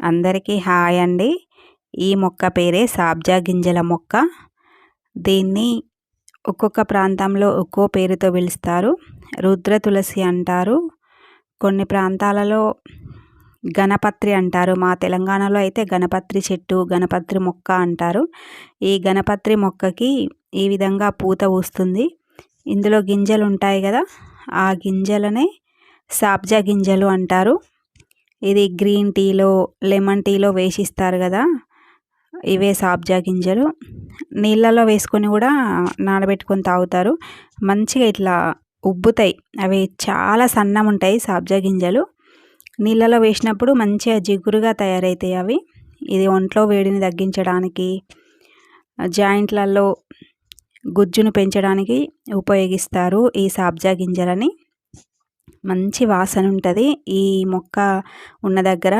అందరికీ హాయ్ అండి. ఈ మొక్క పేరే సాబ్జా గింజల మొక్క. దీన్ని ఒక్కొక్క ప్రాంతంలో ఒక్కో పేరుతో పిలుస్తారు. రుద్ర తులసి అంటారు. కొన్ని ప్రాంతాలలో గణపత్రి అంటారు. మా తెలంగాణలో అయితే గణపత్రి చెట్టు గణపత్రి మొక్క అంటారు. ఈ గణపత్రి మొక్కకి ఈ విధంగా పూత పూస్తుంది. ఇందులో గింజలు ఉంటాయి కదా ఆ గింజలనే సాబ్జా గింజలు అంటారు. ఇది గ్రీన్ టీలో లెమన్ టీలో వేసిస్తారు కదా. ఇవే సాబ్జా గింజలు. నీళ్ళలో వేసుకొని కూడా నానబెట్టుకొని తాగుతారు. మంచిగా ఇట్లా ఉబ్బుతాయి. అవి చాలా సన్నం ఉంటాయి సాబ్జా గింజలు. నీళ్ళలో వేసినప్పుడు మంచిగా జిగురుగా తయారవుతాయి అవి. ఇది ఒంట్లో వేడిని తగ్గించడానికి జాయింట్లలో గుజ్జును పెంచడానికి ఉపయోగిస్తారు ఈ సాబ్జా గింజలని. మంచి వాసన ఉంటుంది ఈ మొక్క ఉన్న దగ్గర